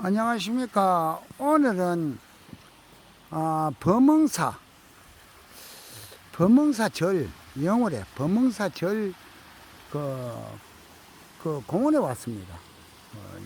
안녕하십니까. 오늘은 아, 범흥사 범흥사 절 영월에 범흥사 절 그, 그 공원에 왔습니다. 어,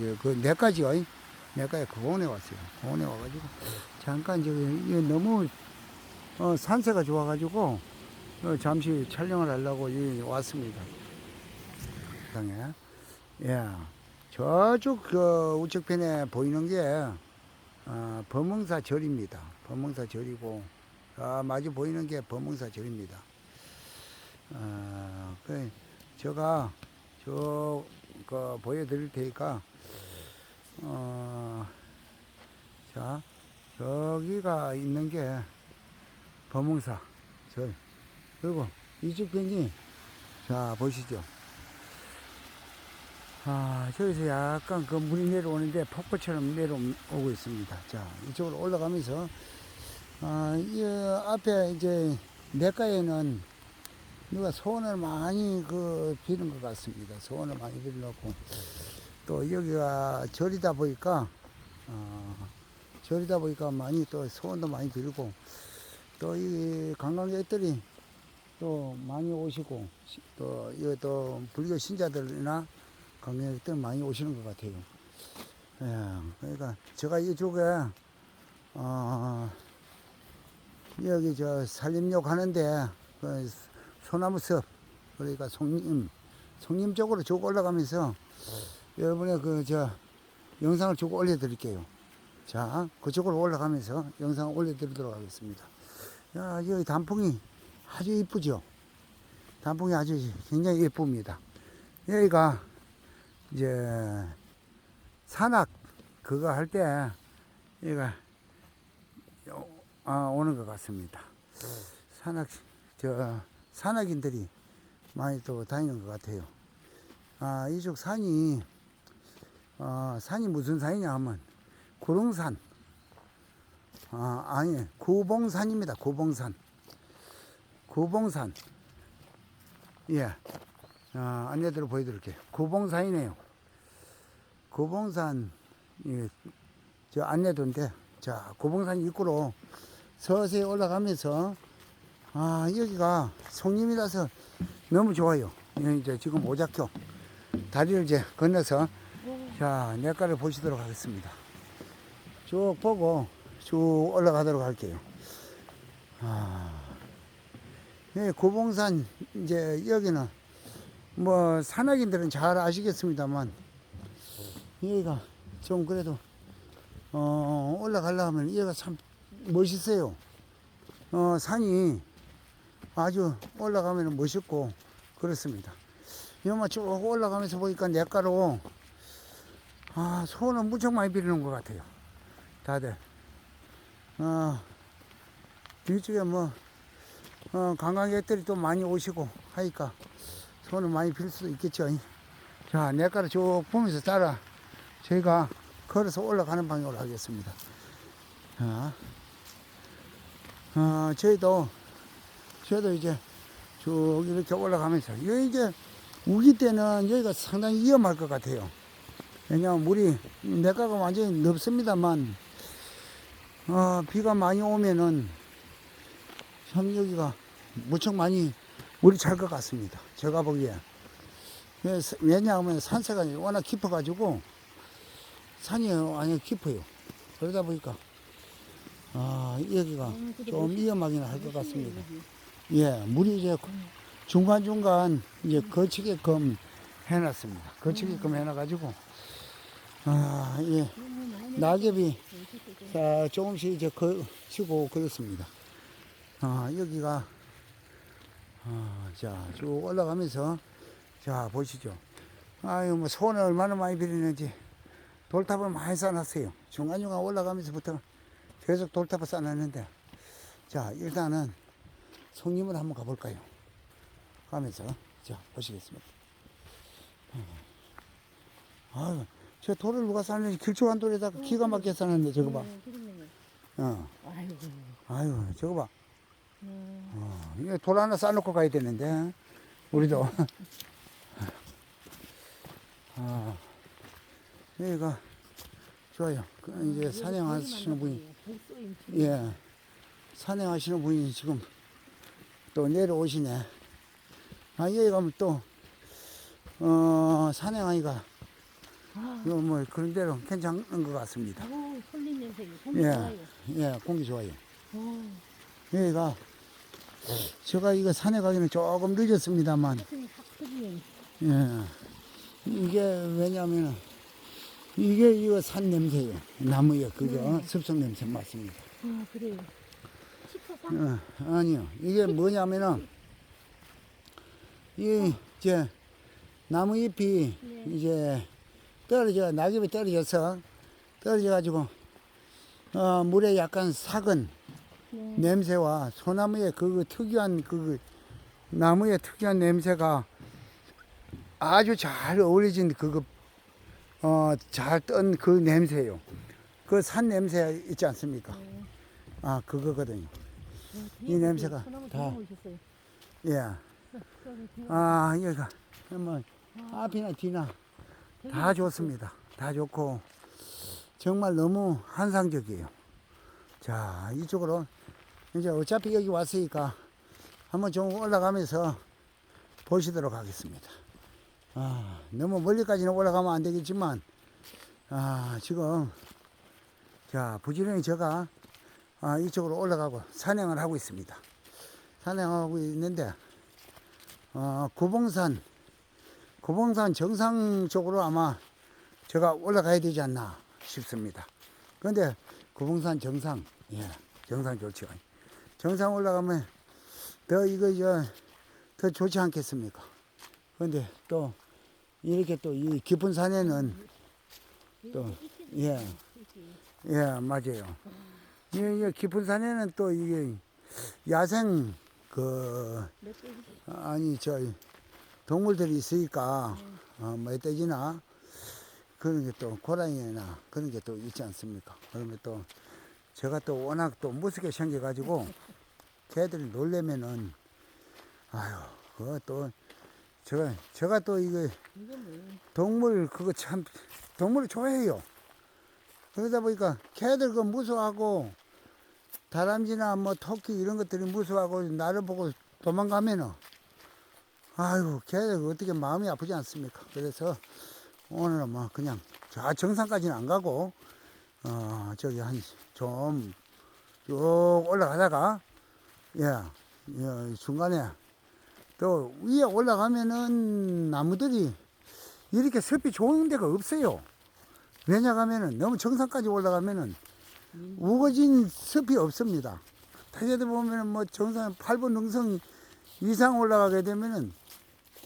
여기, 그 내까지요. 내까지 그 공원에 왔어요. 공원에 와가지고 잠깐 이게 너무 어, 산세가 좋아가지고 어, 잠시 촬영을 하려고 왔습니다. 땅에 예. 저쪽 그 우측편에 보이는 게 어, 범흥사 절입니다. 범흥사 절이고 아, 마주 보이는 게 범흥사 절입니다. 어, 그 제가 저 그 보여드릴 테니까 어, 자 저기가 있는 게 범흥사 절 그리고 이쪽 편이 자 보시죠. 아, 저기서 약간 그 물이 내려오는데 폭포처럼 내려오고 있습니다. 자, 이쪽으로 올라가면서, 아, 이 앞에 이제 내가에는 누가 소원을 많이 그 비는 것 같습니다. 소원을 많이 빌려놓고. 또 여기가 절이다 보니까, 어, 절이다 보니까 많이 또 소원도 많이 빌고, 또 이 관광객들이 또 많이 오시고, 시- 또, 이또 불교 신자들이나 관광객들 많이 오시는 것 같아요. 예, 그러니까 제가 이쪽에 어, 여기 저 산림욕 하는데 그 소나무 숲 그러니까 송림 송림 쪽으로 쭉 올라가면서 여러분의 그 저 영상을 쭉 올려드릴게요. 자, 그쪽으로 올라가면서 영상을 올려드리도록 하겠습니다. 야, 여기 단풍이 아주 이쁘죠? 단풍이 아주 굉장히 예쁩니다. 여기가 이제 산악 그거 할 때 얘가 아, 오는 것 같습니다. 산악 저 산악인들이 많이 또 다니는 것 같아요. 아 이쪽 산이 어, 산이 무슨 산이냐 하면 구릉산 아 아니 구봉산입니다. 구봉산 구봉산 예 아, 안내대로 보여드릴게요. 구봉산이네요. 구봉산, 예, 저 안내도인데, 자, 구봉산 입구로 서서히 올라가면서, 아, 여기가 송림이라서 너무 좋아요. 예, 이제 지금 오작교 다리를 이제 건너서, 자, 내과를 보시도록 하겠습니다. 쭉 보고 쭉 올라가도록 할게요. 아, 예, 구봉산, 이제 여기는 뭐 산악인들은 잘 아시겠습니다만 여기가 좀 그래도 어 올라가려면 여기가 참 멋있어요. 어 산이 아주 올라가면 멋있고 그렇습니다. 여기 쭉 올라가면서 보니까 내가로 아 소원을 무척 많이 비리는 것 같아요. 다들 어 뒤쪽에 뭐 어, 관광객들이 또 많이 오시고 하니까 손을 많이 빌 수도 있겠죠. 자, 내가를 쭉 보면서 따라 저희가 걸어서 올라가는 방향으로 하겠습니다. 자, 어, 저희도, 저희도 이제 쭉 이렇게 올라가면서, 여기 이제 우기 때는 여기가 상당히 위험할 것 같아요. 왜냐하면 물이, 내가가 완전히 넓습니다만, 어, 비가 많이 오면은 참 여기가 무척 많이 물이 찰 것 같습니다. 제가 보기에. 그래서 왜냐하면 산세가 워낙 깊어가지고 산이 완전 깊어요. 그러다 보니까 아 여기가 좀 위험하긴 할 것 같습니다. 예, 물이 이제 중간 중간 이제 거치게끔 해놨습니다. 거치게끔 해놔가지고 아 예, 낙엽이 자 조금씩 이제 거치고 그렇습니다. 아 여기가 아, 자, 쭉 올라가면서, 자, 보시죠. 아유, 뭐, 소원을 얼마나 많이 빌리는지, 돌탑을 많이 쌓아놨어요. 중간중간 올라가면서부터 계속 돌탑을 쌓아놨는데, 자, 일단은, 송림을 한번 가볼까요? 가면서, 자, 보시겠습니다. 아유, 저 돌을 누가 쌓는지 길쭉한 돌에다가 기가 막히게 쌓았는데, 저거 봐. 어, 아이고. 아유, 저거 봐. 음. 어, 돌 하나 쌓아놓고 가야 되는데, 우리도. 아, 여기가 좋아요. 그 이제 산행하시는 분이 복소임 예 산행하시는 분이 지금 또 내려오시네. 아 여기 가면 또 어 산행하기가 아, 뭐 그런 대로 괜찮은 것 같습니다. 아우 솔잎 냄새 공기 예. 좋아요. 예 공기 좋아요. 오, 여기가 제가 이거 산에 가기는 조금 늦었습니다만. 예 이게 왜냐면은 이게 이거 산 냄새예요. 나무에 그죠 습성 냄새 맞습니다. 아 그래요. 어, 아니요. 이게 뭐냐면은, 이, 이제, 나무 잎이 네. 이제 떨어져, 낙엽이 떨어져서, 떨어져 가지고, 어, 물에 약간 삭은 네. 냄새와 소나무의 그 특유한 그 나무의 특유한 냄새가 아주 잘 어우러진 그거, 어, 잘 떤 그 냄새예요. 그 산 냄새 있지 않습니까? 네. 아, 그거거든요. 어, 이 냄새가. 소나무 다-. 예. 아, 여기가, 뭐, 앞이나 뒤나 다 좋습니다. 다 좋고, 정말 너무 환상적이에요. 자, 이쪽으로, 이제 어차피 여기 왔으니까, 한번 좀 올라가면서 보시도록 하겠습니다. 아, 너무 멀리까지는 올라가면 안 되겠지만, 아, 지금, 자, 부지런히 제가, 아, 이쪽으로 올라가고 산행을 하고 있습니다. 산행하고 있는데, 어, 구봉산, 구봉산 정상 쪽으로 아마 제가 올라가야 되지 않나 싶습니다. 그런데 구봉산 정상, 예, 정상 좋죠. 정상 올라가면 더 이거 저, 더 좋지 않겠습니까? 그런데 또 이렇게 또 이 깊은 산에는 또, 예, 예, 맞아요. 이, 이 깊은 산에는 또 이게 야생 그 아니 저 동물들이 있으니까 어, 멧돼지나 그런 게 또 고라니나 그런 게 또 있지 않습니까? 그러면 또 제가 또 워낙 또 무섭게 생겨가지고 걔들이 놀래면은 아유 그거 또 제가 제가 또 이거 뭐예요? 동물 그거 참 동물을 좋아해요. 그러다 보니까 걔들 그 무서워하고 다람쥐나 뭐 토끼 이런 것들이 무서워하고 나를 보고 도망가면은 아유 걔들 어떻게 마음이 아프지 않습니까? 그래서 오늘은 뭐 그냥 저 정상까지는 안 가고 어 저기 한 좀 쭉 올라가다가 예, 예 중간에 또 위에 올라가면은 나무들이 이렇게 습이 좋은 데가 없어요. 왜냐 하면은 너무 정상까지 올라가면은 우거진 습이 없습니다. 타이어들 보면은 뭐 정상 8번 능성 이상 올라가게 되면은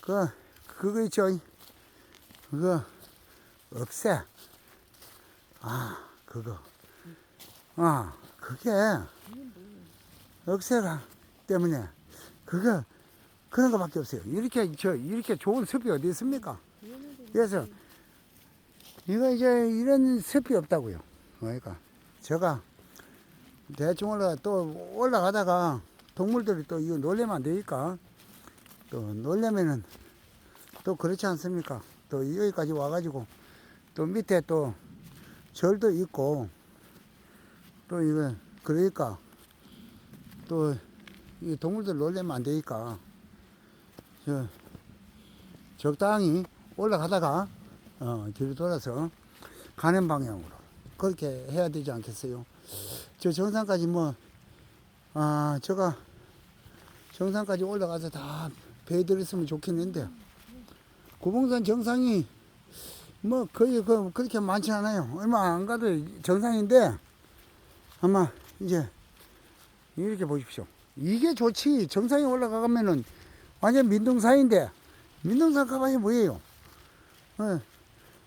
그 그거 있죠. 그거 억새. 아 그거. 아 그게 억새가 때문에 그거 그런 거밖에 없어요. 이렇게 저 이렇게 좋은 습이 어디 있습니까? 그래서 이거 이제 이런 습이 없다고요. 그러니까 제가 대충 올라가 또 올라가다가 동물들이 또 이거 놀래면 안 되니까 또 놀래면은 또 그렇지 않습니까? 또 여기까지 와가지고 또 밑에 또 절도 있고 또 이거 그러니까 또 이 동물들 놀래면 안 되니까 저 적당히 올라가다가 어, 뒤로 돌아서 가는 방향으로 그렇게 해야 되지 않겠어요? 저 정상까지 뭐, 아, 제가 정상까지 올라가서 다 배들었으면 좋겠는데, 구봉산 정상이 뭐 거의 그, 그렇게 많지 않아요. 얼마 안 가도 정상인데, 아마 이제 이렇게 보십시오. 이게 좋지. 정상에 올라가면은 완전 민둥산인데, 민둥산 가봐야 뭐예요? 어,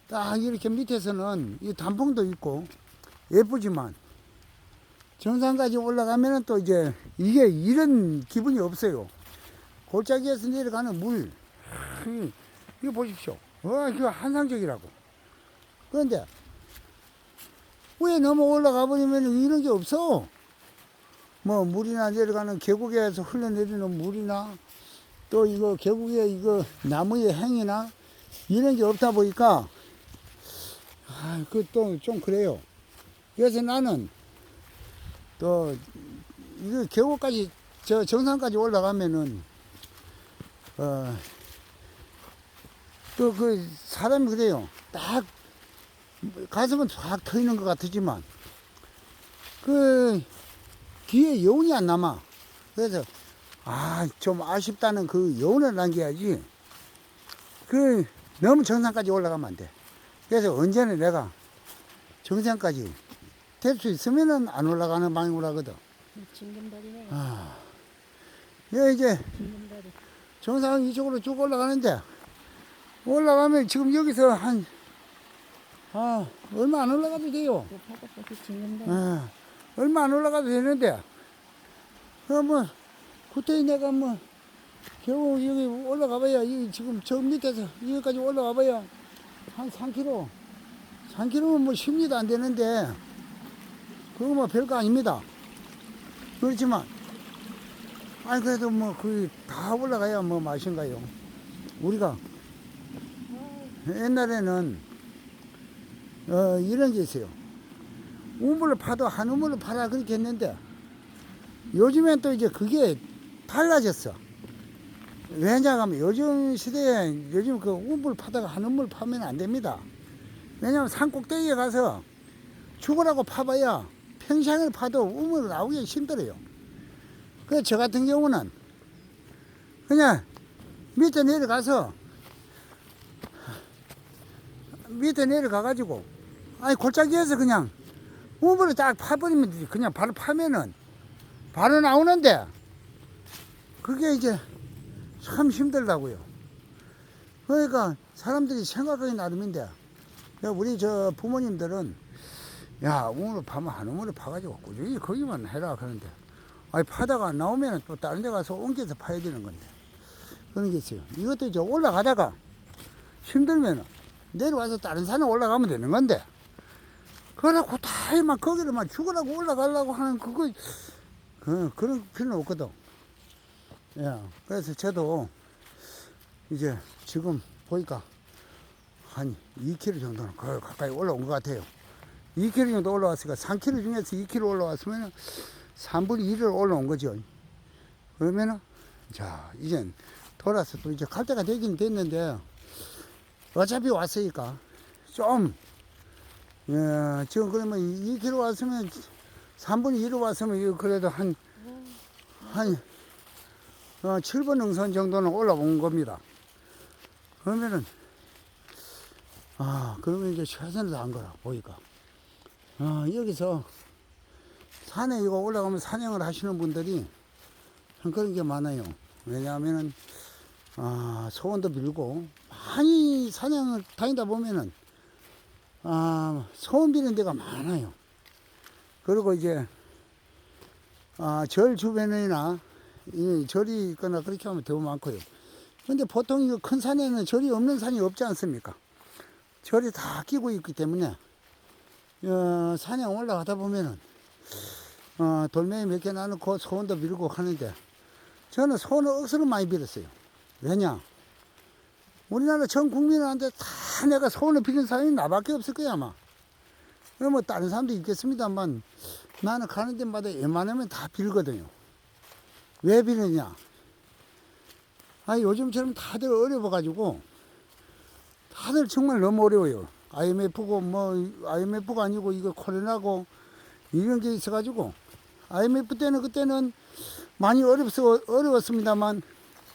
딱 이렇게 밑에서는 이 단풍도 있고 예쁘지만 정상까지 올라가면은 또 이제 이게 이런 기분이 없어요. 골짜기에서 내려가는 물. 이- 이거 보십시오. 와, 이거 환상적이라고. 그런데 왜 넘어 올라가 버리면 이런 게 없어? 뭐 물이나 내려가는 계곡에서 흘러내리는 물이나 또 이거 계곡에 이거 나무의 행이나 이런 게 없다 보니까 아, 그또좀 그래요. 그래서 나는 또 이거 계곡까지 저 정상까지 올라가면은 어, 또 그 사람이 그래요. 딱 가슴은 확 터이는 것 같지만 그 뒤에 여운이 안 남아. 그래서 아 좀 아쉽다는 그 여운을 남겨야지. 그 너무 정상까지 올라가면 안 돼. 그래서 언제는 내가 정상까지 될 수 있으면은 안 올라가는 방향으로 하거든. 징금다리네. 아, 여기 이제 징금다리. 정상 이쪽으로 쭉 올라가는데 올라가면 지금 여기서 한 아, 얼마 안 올라가도 돼요. 징금다리. 아, 얼마 안 올라가도 되는데. 그뭐 그때 내가 뭐 겨우 여기 올라가봐야 이 지금 저 밑에서 여기까지 올라가봐야 한 3km 3km면 뭐 10리도 안 되는데. 그거 뭐 별거 아닙니다. 그렇지만 아니 그래도 뭐 거의 다 올라가야 뭐 맛인가요? 우리가 옛날에는 어 이런 게 있어요 우물을 파도 한 우물을 파라 그렇게 했는데 요즘엔 또 이제 그게 달라졌어. 왜냐하면 요즘 시대에 요즘 그 우물 파다가 한 우물 파면 안 됩니다. 왜냐하면 산 꼭대기에 가서 죽으라고 파봐야 평생을 파도 우물 나오기 힘들어요. 그래서 저 같은 경우는 그냥 밑에 내려가서 밑에 내려가가지고 아니 골짜기에서 그냥 우물을 딱 파버리면 되지. 그냥 바로 파면은 바로 나오는데 그게 이제 참 힘들다고요. 그러니까 사람들이 생각하기 나름인데 야, 우리 저 부모님들은 야 우물을 파면 한 우물을 파가지고 꾸준히 거기만 해라 그러는데 아니 파다가 안 나오면 또 다른 데 가서 옮겨서 파야 되는 건데 그런 게 있어요. 이것도 이제 올라가다가 힘들면은 내려와서 다른 산에 올라가면 되는 건데 그러고 다만 거기를 막 죽으라고 올라가려고 하는 그거 그, 그런 필요는 없거든. 예. 그래서 저도 이제 지금 보니까 한 2km 정도는 거의 가까이 올라온 것 같아요. 2km 정도 올라왔으니까 3km 중에서 2km 올라왔으면 3분의 1을 올라온 거죠. 그러면은, 자, 이젠 돌아서 또 이제 갈 때가 되긴 됐는데, 어차피 왔으니까 좀, 예, 지금 그러면 2km 왔으면 3분의 1로 왔으면 이거 그래도 한, 한, 어, 7번 능선 정도는 올라온 겁니다. 그러면은, 아, 그러면 이제 최선을 다한 거라, 보니까. 어, 여기서 산에 이거 올라가면 산행을 하시는 분들이 참 그런 게 많아요. 왜냐하면은, 아, 소원도 빌고, 많이 산행을 다니다 보면은, 아, 소원 비는 데가 많아요. 그리고 이제 아, 절 주변이나 이 절이 있거나 그렇게 하면 더 많고요. 근데 보통 이거 큰 산에는 절이 없는 산이 없지 않습니까? 절이 다 끼고 있기 때문에 어, 산에 올라가다 보면은 어, 돌멩이 몇 개 나놓고 소원도 빌고 하는데 저는 소원을 억수로 많이 빌었어요. 왜냐? 우리나라 전 국민한테 다 내가 소원을 빌는 사람이 나밖에 없을 거야 아마. 뭐 다른 사람도 있겠습니다만 나는 가는 데마다 웬만하면 다 빌거든요. 왜 빌느냐? 아 요즘처럼 다들 어려워가지고 다들 정말 너무 어려워요. IMF고 뭐 IMF가 아니고 이거 코로나고 이런 게 있어가지고 IMF 때는 그때는 많이 어렵어 어려웠습니다만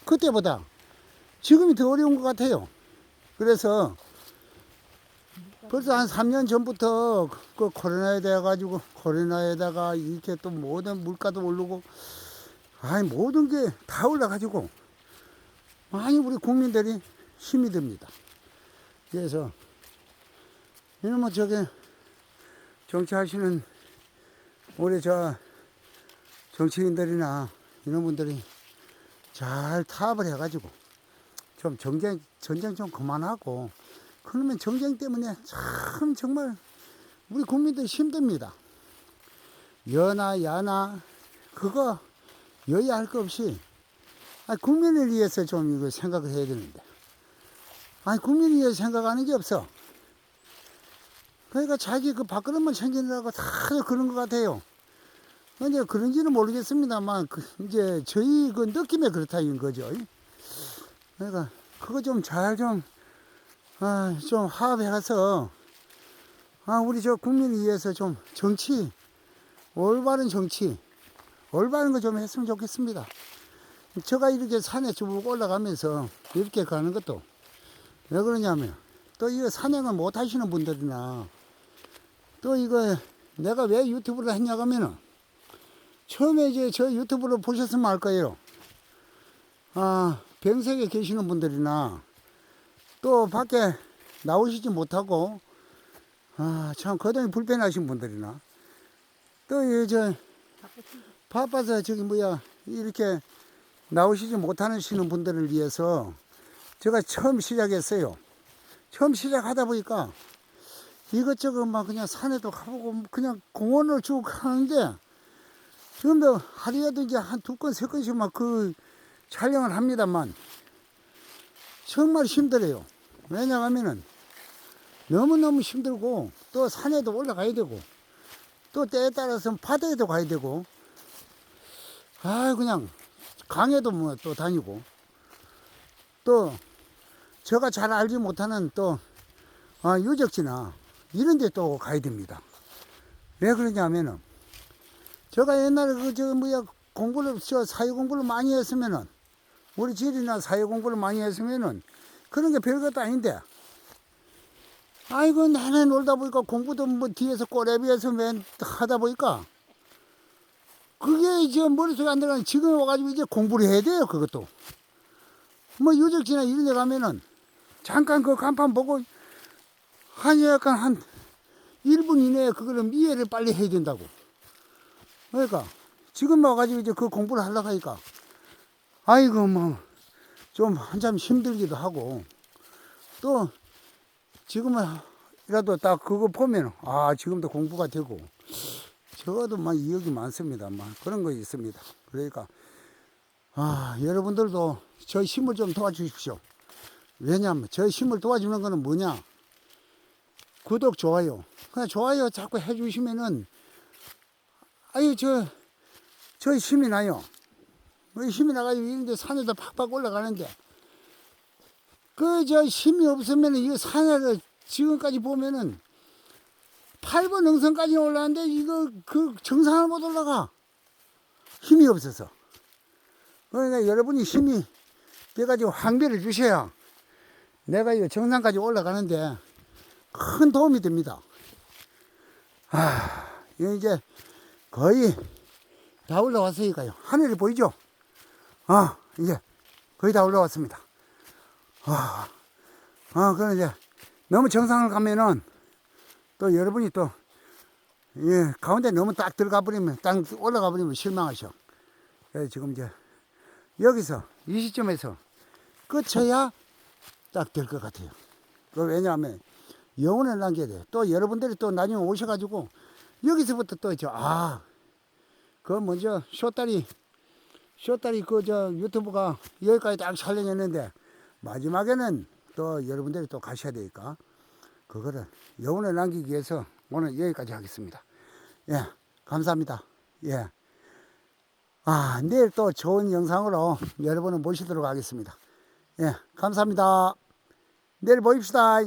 그때보다 지금이 더 어려운 것 같아요. 그래서 벌써 한 3년 전부터 그- 그 코로나에 대해 가지고 코로나에다가 이렇게 또 모든 물가도 오르고 아니 모든 게 다 올라가지고 많이 우리 국민들이 힘이 듭니다. 그래서 이놈의 저게 정치하시는 우리 저 정치인들이나 이런 분들이 잘 타협을 해가지고 좀 전쟁 전쟁 좀 그만하고 그러면 전쟁 때문에 참 정말 우리 국민들 힘듭니다. 여나 야나 그거 여야 할거 없이 아니, 국민을 위해서 좀 이거 생각을 해야 되는데 아니 국민을 위해서 생각하는 게 없어. 그러니까 자기 그 밥그릇만 챙기느라고 다들 그런 것 같아요. 근데 그런지는 모르겠습니다만, 그 이제 저희 그 느낌에 그렇다는 거죠. 그러니까 그거 좀 잘 좀, 아, 좀 화합해 가서, 아, 우리 저 국민을 위해서 좀 정치, 올바른 정치, 올바른 거 좀 했으면 좋겠습니다. 제가 이렇게 산에 쭉 올라가면서 이렇게 가는 것도 왜 그러냐면 또 이거 산행을 못 하시는 분들이나 또 이거 내가 왜 유튜브를 했냐고 하면은 처음에 이제 저 유튜브를 보셨으면 알 거예요. 아, 병석에 계시는 분들이나 또 밖에 나오시지 못하고 아, 참 거동이 불편하신 분들이나 또 이제 바빠서 저기 뭐야 이렇게 나오시지 못하시는 분들을 위해서 제가 처음 시작했어요. 처음 시작하다 보니까 이것저것 막 그냥 산에도 가보고 그냥 공원을 쭉 가는데 지금도 하루에도 이제 한 두 건, 세 건씩 막 그 촬영을 합니다만 정말 힘들어요. 왜냐하면은 너무너무 힘들고 또 산에도 올라가야 되고 또 때에 따라서는 바다에도 가야 되고 아 그냥 강에도 뭐 또 다니고 또 제가 잘 알지 못하는 또 아, 유적지나 이런 데 또 가야 됩니다. 왜 그러냐면은 제가 옛날에 그 저 뭐야 공부를 저 사회 공부를 많이 했으면은 우리 지리나 사회 공부를 많이 했으면은 그런 게 별것도 아닌데. 아이고 내내 놀다 보니까 공부도 뭐 뒤에서 꼬레비에서 맨 하다 보니까 그게 이제 머릿속에 안 들어가니 지금 와가지고 이제 공부를 해야 돼요 그것도. 뭐 유적지나 이런 데 가면은 잠깐 그 간판 보고 한 약간 한 1분 이내에 그거를 이해를 빨리 해야 된다고. 그러니까 지금 와가지고 이제 그 공부를 하려고 하니까 아이고 뭐 좀 한참 힘들기도 하고 또 지금은이라도 딱 그거 보면 아 지금도 공부가 되고 적어도 막 이역이 많습니다. 막 그런 거 있습니다. 그러니까 아 여러분들도 저 힘을 좀 도와주십시오. 왜냐하면 저 힘을 도와주는 거는 뭐냐? 구독 좋아요. 그냥 좋아요 자꾸 해주시면은 아유 저 저 힘이 나요. 그 힘이 나가지고 이런데 산에도 팍팍 올라가는데 그 저 힘이 없으면 이 산에를 지금까지 보면은 8번 능선까지 올라왔는데 이거 그 정상을 못 올라가 힘이 없어서 그러니까 여러분이 힘이 돼가지고 항배를 주셔야 내가 이 정상까지 올라가는데 큰 도움이 됩니다. 아, 이제 거의 다 올라왔으니까요. 하늘이 보이죠? 아, 이제 거의 다 올라왔습니다. 아, 아, 그럼 이제 너무 정상을 가면은 또 여러분이 또, 예, 가운데 너무 딱 들어가 버리면, 딱 올라가 버리면 실망하셔. 그래서 지금 이제 여기서, 이 시점에서 끝쳐야 딱 될 것 같아요. 그 왜냐하면 영혼을 남겨야 돼요. 또 여러분들이 또 나중에 오셔가지고 여기서부터 또 저, 아, 그 먼저 쇼다리, 쇼다리 그 저 유튜브가 여기까지 딱 촬영했는데 마지막에는 또 여러분들이 또 가셔야 되니까 그거를 여운을 남기기 위해서 오늘 여기까지 하겠습니다. 예, 감사합니다. 예. 아, 내일 또 좋은 영상으로 여러분을 모시도록 하겠습니다. 예, 감사합니다. 내일 봅시다.